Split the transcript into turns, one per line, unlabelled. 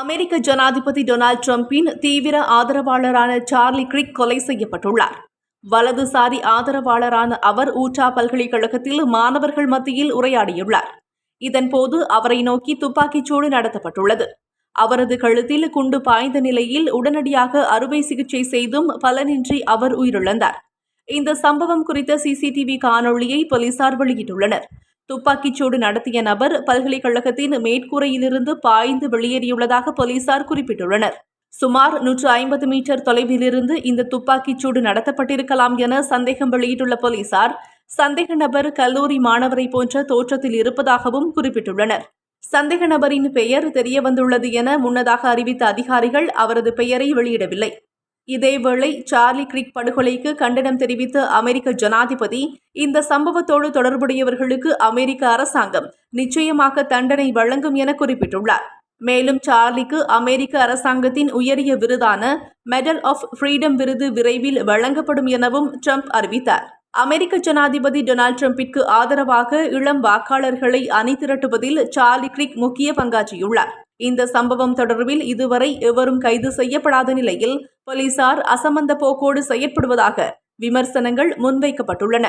அமெரிக்க ஜனாதிபதி டொனால்ட் ட்ரம்பின் தீவிர ஆதரவாளரான சார்லி கிரிக் கொலை செய்யப்பட்டுள்ளார். வலதுசாரி ஆதரவாளரான அவர் ஊட்டா பல்கலைக்கழகத்தில் மாணவர்கள் மத்தியில் உரையாடியுள்ளார். இதன்போது அவரை நோக்கி துப்பாக்கிச்சூடு நடத்தப்பட்டுள்ளது. அவரது கழுத்தில் குண்டு பாய்ந்த நிலையில் உடனடியாக அறுவை சிகிச்சை செய்தும் பலனின்றி அவர் உயிரிழந்தார். இந்த சம்பவம் குறித்த சிசிடிவி காணொளியை போலீசார் வெளியிட்டுள்ளனர். துப்பாக்கிச்சூடு நடத்திய நபர் பல்கலைக்கழகத்தின் மேற்கூரையிலிருந்து பாய்ந்து வெளியேறியுள்ளதாக போலீசார் குறிப்பிட்டுள்ளனர். சுமார் நூற்று ஐம்பது மீட்டர் தொலைவிலிருந்து இந்த துப்பாக்கிச்சூடு நடத்தப்பட்டிருக்கலாம் என சந்தேகம் வெளியிட்டுள்ள போலீசார் சந்தேக நபர் கல்லூரி மாணவரை போன்ற தோற்றத்தில் இருப்பதாகவும் குறிப்பிட்டுள்ளனர். சந்தேக நபரின் பெயர் தெரியவந்துள்ளது என முன்னதாக அறிவித்த அதிகாரிகள் அவரது பெயரை வெளியிடவில்லை. இதேவேளை சார்லி கிரிக் படுகொலைக்கு கண்டனம் தெரிவித்த அமெரிக்க ஜனாதிபதி இந்த சம்பவத்தோடு தொடர்புடையவர்களுக்கு அமெரிக்க அரசாங்கம் நிச்சயமாக தண்டனை வழங்கும் என குறிப்பிட்டுள்ளார். மேலும் சார்லிக்கு அமெரிக்க அரசாங்கத்தின் உயரிய விருதான மெடல் ஆஃப் ஃப்ரீடம் விருது விரைவில் வழங்கப்படும் எனவும் ட்ரம்ப் அறிவித்தார். அமெரிக்க ஜனாதிபதி டொனால்ட் ட்ரம்பிற்கு ஆதரவாக இளம் வாக்காளர்களை அணிதிரட்டுவதில் சார்லி கிரிக் முக்கிய பங்காற்றியுள்ளார். இந்த சம்பவம் தொடர்பில் இதுவரை எவரும் கைது செய்யப்படாத நிலையில் போலீசார் அசமந்த போக்கோடு செயற்படுவதாக விமர்சனங்கள் முன்வைக்கப்பட்டுள்ளன.